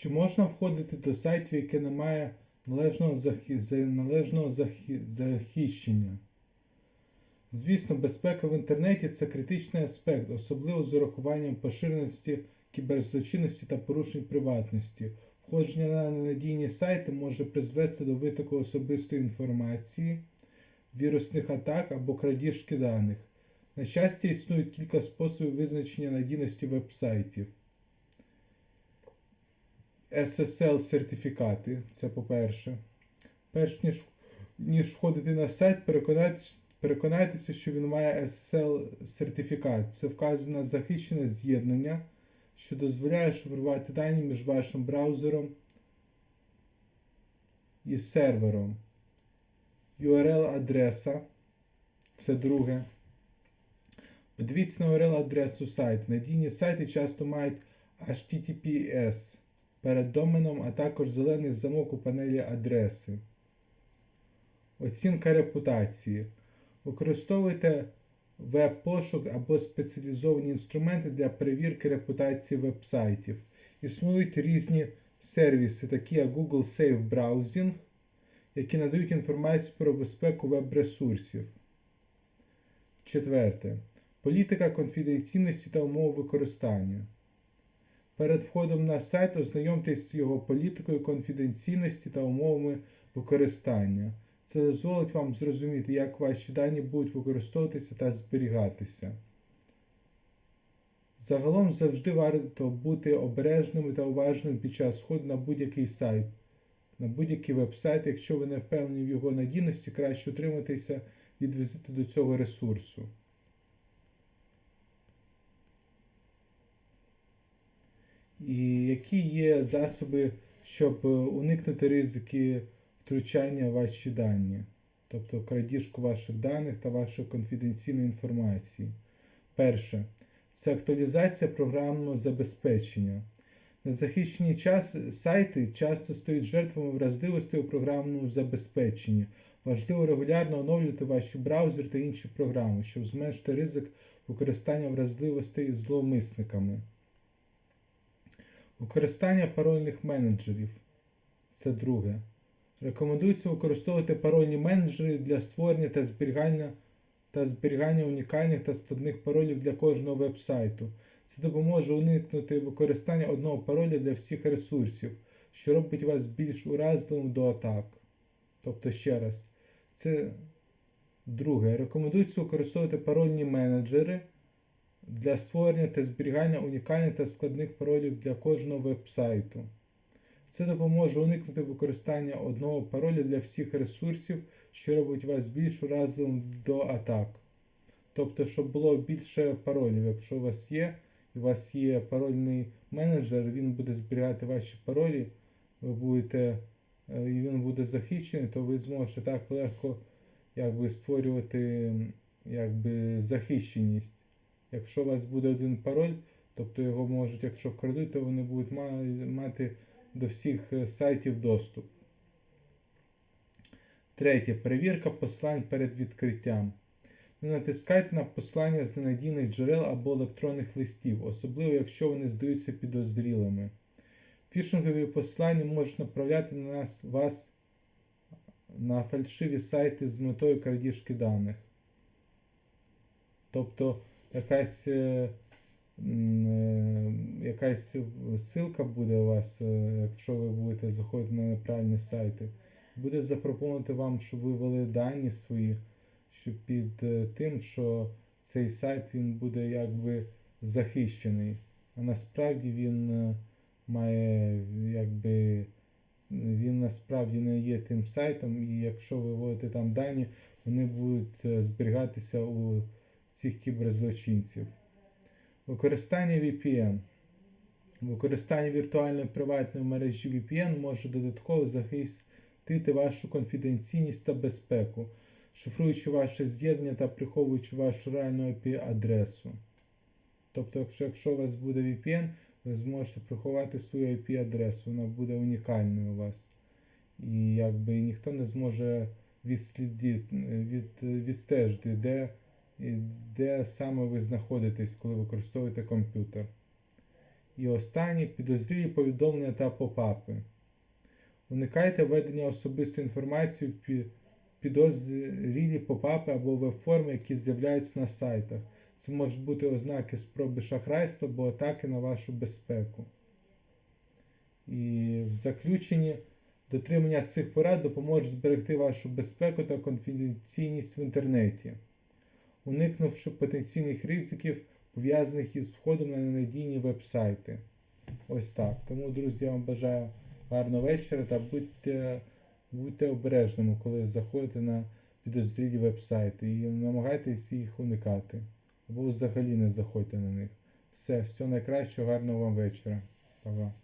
Чи можна входити до сайтів, які не мають належного, захи... належного захи... захищення? Звісно, безпека в інтернеті це критичний аспект, особливо з урахуванням поширеності кіберзлочинності та порушень приватності. Входження на ненадійні сайти може призвести до витоку особистої інформації, вірусних атак або крадіжки даних. На щастя, існують кілька способів визначення надійності веб-сайтів. SSL-сертифікати, це по-перше. Перш ніж, ніж входити на сайт, переконайтеся, переконайтеся, що він має SSL-сертифікат. Це вказане захищене з'єднання, що дозволяє шифрувати дані між вашим браузером і сервером. URL-адреса. Це друге. Подивіться на URL-адресу сайту. Надійні сайти часто мають HTTPS перед доменом, а також зелений замок у панелі адреси. Оцінка репутації. Використовуйте веб-пошук або спеціалізовані інструменти для перевірки репутації веб-сайтів. Існують різні сервіси, такі як Google Safe Browsing, які надають інформацію про безпеку веб-ресурсів. Четверте. Політика конфіденційності та умови використання. Перед входом на сайт ознайомтесь з його політикою конфіденційності та умовами використання. Це дозволить вам зрозуміти, як ваші дані будуть використовуватися та зберігатися. Загалом завжди варто бути обережними та уважними під час входу на будь-який сайт, на будь-який веб-сайт. Якщо ви не впевнені в його надійності, краще утриматися від візиту до цього ресурсу. І які є засоби, щоб е, уникнути ризики втручання в ваші дані, тобто крадіжку ваших даних та вашої конфіденційної інформації. Перше це актуалізація програмного забезпечення. Незахищені час, сайти часто стають жертвами вразливостей у програмному забезпеченні. Важливо регулярно оновлювати ваші браузери та інші програми, щоб зменшити ризик використання вразливостей зловмисниками. Використання парольних менеджерів. Це друге. Рекомендується використовувати парольні менеджери для створення та зберігання та зберігання унікальних та складних паролів для кожного веб-сайту. Це допоможе уникнути використання одного пароля для всіх ресурсів, що робить вас більш уразливим до атак. Тобто, ще раз, це друге. Рекомендується використовувати парольні менеджери для створення та зберігання унікальних та складних паролів для кожного веб-сайту. Це допоможе уникнути використання одного пароля для всіх ресурсів, що робить вас більш уразливим до атак. Тобто, щоб було більше паролів. Якщо у вас є, і у вас є парольний менеджер, він буде зберігати ваші паролі, ви будете, е, і він буде захищений, то ви зможете так легко якби, створювати якби, захищеність. Якщо у вас буде один пароль, тобто його можуть, якщо вкрадуть, то вони будуть мати до всіх е, сайтів доступ. Третє. Перевірка посилань перед відкриттям. Не натискайте на посилання з ненадійних джерел або електронних листів, особливо якщо вони здаються підозрілими. Фішингові посилання можуть направляти на нас вас на фальшиві сайти з метою крадіжки даних. Тобто якась, е, е, якась ссылка буде у вас, е, якщо ви будете заходити на неправильні сайти. Буде запропонувати вам, щоб ви ввели дані свої, що під тим, що цей сайт він буде якби захищений. А насправді він має якби він насправді не є тим сайтом, і якщо ви вводите там дані, вони будуть зберігатися у цих кіберзлочинців. Використання VPN. Використання віртуальної приватної мережі VPN може додатково захистити вашу конфіденційність та безпеку, шифруючи ваше з'єднання та приховуючи вашу реальну IP-адресу. Тобто, якщо, у вас буде VPN, ви зможете приховати свою IP-адресу, вона буде унікальною у вас. І якби ніхто не зможе відслідити, від, відстежити, де, де саме ви знаходитесь, коли використовуєте комп'ютер. І останнє підозрілі повідомлення та попапи. Уникайте введення особистої інформації в пі- підозрілі попапи або веб-форми, які з'являються на сайтах. Це можуть бути ознаки спроби шахрайства або атаки на вашу безпеку. І в заключенні дотримання цих порад допоможе зберегти вашу безпеку та конфіденційність в інтернеті, уникнувши потенційних ризиків, пов'язаних із входом на ненадійні веб-сайти. Ось так. Тому, друзі, я вам бажаю гарного вечора та будьте, будьте обережними, коли заходите на підозрілі веб-сайти і намагайтесь їх уникати. Або взагалі не заходьте на них. Все, всього найкращого, гарного вам вечора. Па-па.